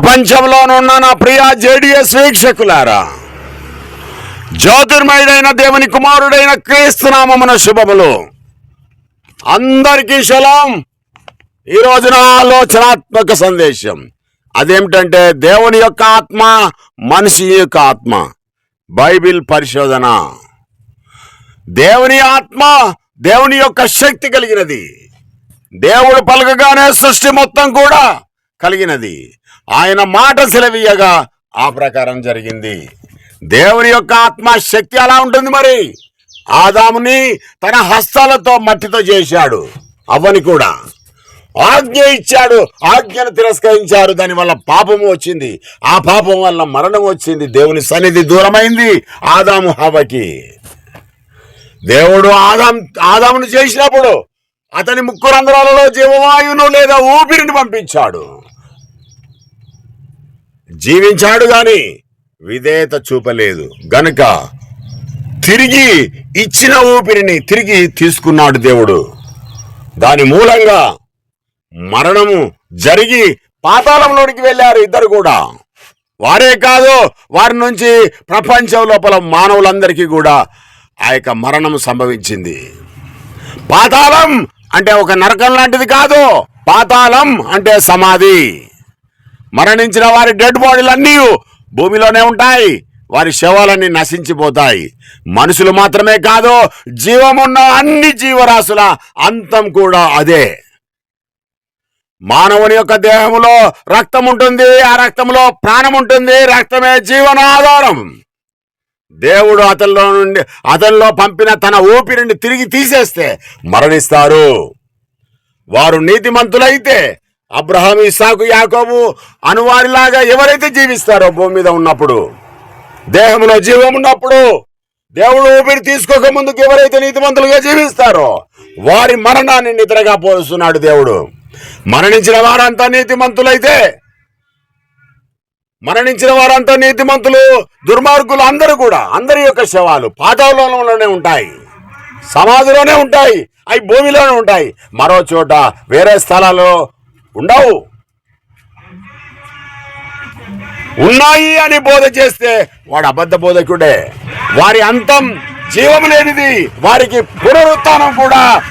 ప్రపంచంలోనున్న నా ప్రియ జేడిఎస్ వీక్షకులారా జ్యోతిర్మయుడైన దేవుని కుమారుడైన క్రీస్తునామమున శుభములు. అందరికీ శలం ఈ రోజున ఆలోచనాత్మక సందేశం. అదేమిటంటే దేవుని యొక్క ఆత్మ మనిషి యొక్క ఆత్మ. బైబిల్ పరిశోధన. దేవుని ఆత్మ దేవుని యొక్క శక్తి కలిగినది. దేవుడు పలకగానే సృష్టి మొత్తం కూడా కలిగినది. ఆయన మాట సెలవీయగా ఆ ప్రకారం జరిగింది. దేవుని యొక్క ఆత్మ శక్తి అలా ఉంటుంది మరి. ఆదాముని తన హస్తాలతో మట్టితో చేశాడు. అవ్వని కూడా. ఆజ్ఞ ఇచ్చాడు. ఆజ్ఞను తిరస్కరించారు. దానివల్ల పాపము వచ్చింది. ఆ పాపం వల్ల మరణం వచ్చింది. దేవుని సన్నిధి దూరమైంది ఆదాము హవకి. దేవుడు ఆదాం ఆదామును చేసినప్పుడు అతని ముక్కు రంధ్రాలలో జీవవాయువును లేదా ఊపిరిని పంపించాడు. జీవించాడు గాని విధేయత చూపలేదు. గనుక తిరిగి ఇచ్చిన ఊపిరిని తిరిగి తీసుకున్నాడు దేవుడు. దాని మూలంగా మరణము జరిగి పాతాళంలోనికి వెళ్ళారు ఇద్దరు కూడా. వారే కాదు వారి నుంచి ప్రపంచం లోపల మానవులందరికీ కూడా ఆ యొక్క మరణం సంభవించింది. పాతాళం అంటే ఒక నరకం లాంటిది కాదు పాతాళం అంటే సమాధి. మరణించిన వారి డెడ్ బాడీలు అన్నీ భూమిలోనే ఉంటాయి. వారి శవాలన్నీ నశించిపోతాయి. మనుషులు మాత్రమే కాదు జీవమున్న అన్ని జీవరాశుల అంతం కూడా అదే. మానవుని యొక్క దేహంలో రక్తం ఉంటుంది ఆ రక్తంలో ప్రాణం ఉంటుంది రక్తమే జీవనాధారం. దేవుడు అతనిలో నుండి అతనిలో పంపిన తన ఊపిరిని తిరిగి తీసేస్తే మరణిస్తారు. వారు నీతిమంతులైతే అబ్రహాం ఇసాకు యాకోబు అనువారిలాగా ఎవరైతే జీవిస్తారో భూమి మీద ఉన్నప్పుడు దేహంలో జీవం ఉన్నప్పుడు దేవుడు ఊపిరి తీసుకోక ముందుకు ఎవరైతే నీతిమంతులుగా జీవిస్తారో వారి మరణాన్ని నిద్రగా పోలుస్తున్నాడు దేవుడు. మరణించిన వారంతా నీతిమంతులైతే మరణించిన వారంతా నీతిమంతులు దుర్మార్గులు అందరూ కూడా అందరి యొక్క శవాలు పాతాళంలోనే ఉంటాయి సమాధిలోనే ఉంటాయి అవి భూమిలోనే ఉంటాయి. మరో చోట వేరే స్థలాల్లో ఉండవు. ఉన్నాయి అని బోధ చేస్తే వాడు అబద్ధ బోధకుడే. వారి అంతం జీవం లేనిది వారికి పునరుత్నం కూడా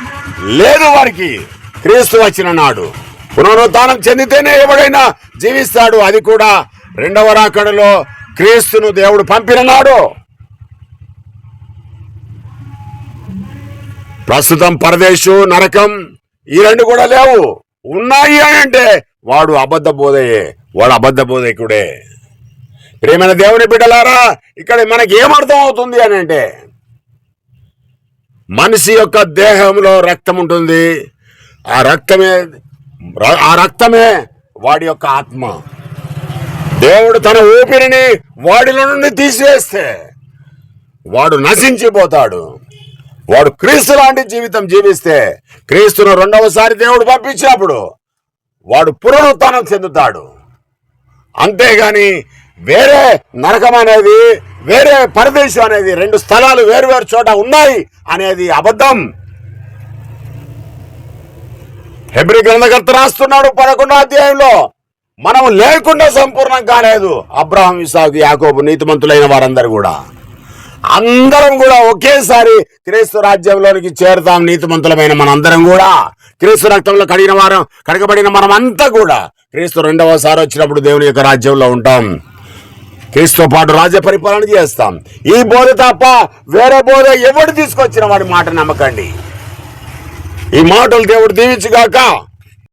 లేదు వారికి. క్రీస్తు వచ్చిన నాడు పునరుత్నం చెందితేనే ఎవడైనా జీవిస్తాడు. అది కూడా రెండవ రాకడలో క్రీస్తును దేవుడు పంపిన నాడు. ప్రస్తుతం పరదేశు నరకం ఈ రెండు కూడా లేవు. ఉన్నాయి అని అంటే వాడు అబద్ధ బోధయే వాడు అబద్ధ బోధకుడే. ప్రేమైన దేవుని బిడ్డలారా ఇక్కడ మనకి ఏమర్థం అవుతుంది అని అంటే మనిషి యొక్క దేహంలో రక్తం ఉంటుంది. ఆ రక్తమే ఆ రక్తమే వాడి యొక్క ఆత్మ. దేవుడు తన ఊపిరిని వాడిలో నుండి తీసివేస్తే వాడు నశించిపోతాడు. వాడు క్రీస్తు లాంటి జీవితం జీవిస్తే క్రీస్తును రెండవసారి దేవుడు పంపించినప్పుడు వాడు పునరుత్నం చెందుతాడు. అంతేగాని వేరే నరకం అనేది వేరే పరదేశం అనేది రెండు స్థలాలు వేరు వేరు చోట ఉన్నాయి అనేది అబద్ధం. హెబ్రి గ్రంథకర్త రాస్తున్నాడు పదకొండో అధ్యాయంలో మనం లేకుండా సంపూర్ణం కాలేదు అబ్రహం ఇసాకు యాకోబు నీతిమంతులైన వారందరూ కూడా. అందరం కూడా ఒకేసారి క్రీస్తు రాజ్యంలోనికి చేరుతాం నీతిమంతులమైన మనందరం కూడా. క్రీస్తు రక్తంలో కడిగిన వారం కడగబడిన మనం అంతా కూడా క్రీస్తు రెండవసారి వచ్చినప్పుడు దేవుని యొక్క రాజ్యంలో ఉంటాం. క్రీస్తుతో పాటు రాజ్య పరిపాలన చేస్తాం. ఈ బోధ తప్ప వేరే బోధ ఎవడు తీసుకొచ్చిన వాడి మాట నమ్మకండి. ఈ మాటలు దేవుడు దీవించుగాక